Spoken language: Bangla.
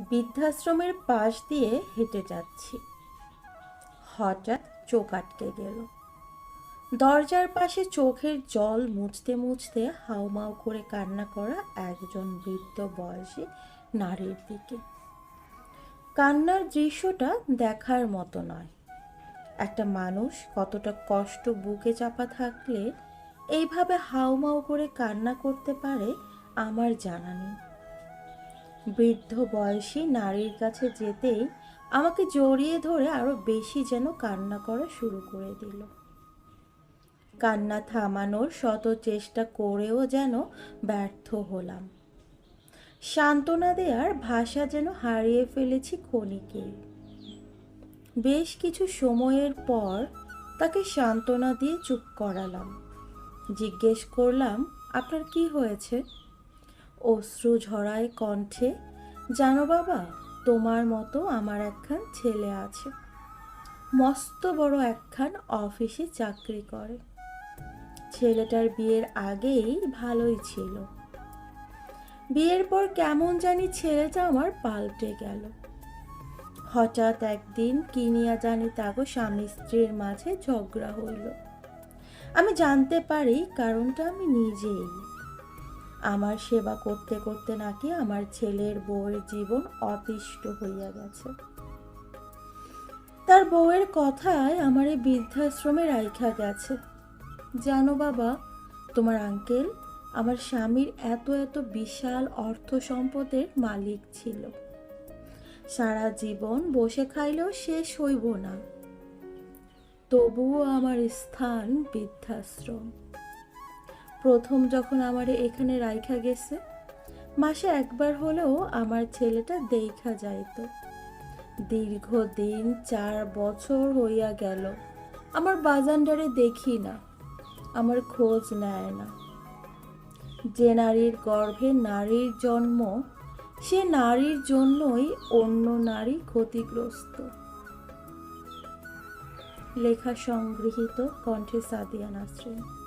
বৃদ্ধাশ্রমের পাশ দিয়ে হেঁটে যাচ্ছি। হঠাৎ চোখ আটকে গেল। দরজার পাশে চোখের জল মুছতে মুছতে হাউমাউ করে কান্না করা একজন বৃদ্ধ বয়সী নারীর দিকে। কান্নার দৃশ্যটা দেখার মতো নয়। একটা মানুষ কতটা কষ্ট বুকে চাপা থাকলে এইভাবে হাউমাউ করে কান্না করতে পারে আমার জানা নেই। বৃদ্ধ বয়সী নারীর কাছে যেতেই আমাকে জড়িয়ে ধরে আরও বেশি যেন কান্না করা শুরু করে দিল। কান্না থামানোর শত চেষ্টা করেও যেন ব্যর্থ হলাম। সান্ত্বনা দেওয়ার ভাষা যেন হারিয়ে ফেলেছি ক্ষণিকে বেশ কিছু সময়ের পর তাকে সান্ত্বনা দিয়ে চুপ করালাম। জিজ্ঞেস করলাম, আপনার কি হয়েছে? অশ্রু ঝরায় কণ্ঠে, জানো বাবা, তোমার মতো আমার একখান ছেলে আছে। মস্ত বড় একখান অফিসে চাকরি করে। ছেলেটার বিয়ের আগেই ভালোই ছিল। বিয়ের পর কেমন জানি ছেলেটা আমার পাল্টে গেল। হঠাৎ একদিন কিনিয়া জানি তাগো স্বামী স্ত্রীর মাঝে ঝগড়া হইল। আমি জানতে পারি কারণটা আমি নিজেই। আমার সেবা করতে করতে নাকি আমার ছেলের বউয়ের জীবন অতিষ্ঠ হইয়া গেছে। তার বউয়ের কথায় আমার এই বৃদ্ধাশ্রমে রাইখা গেছে। জানো বাবা, তোমার আঙ্কেল আমার স্বামীর এত এত বিশাল অর্থ সম্পদের মালিক ছিল। সারা জীবন বসে খাইলেও শেষ হইব না। তবুও আমার স্থান বৃদ্ধাশ্রম। প্রথম যখন আমার এখানে রাইখা গেছে, মাসে একবার হলেও আমার ছেলেটা দেখা যাইত। দীর্ঘদিন চার বছর হইয়া গেল, আমার বাজানডারে দেখি না, আমার খোঁজ নেয় না। যে নারীর গর্ভে নারীর জন্ম, সে নারীর জন্যই অন্য নারী ক্ষতিগ্রস্ত। লেখা সংগৃহীত কণ্ঠে সাদিয়া নাসরিন।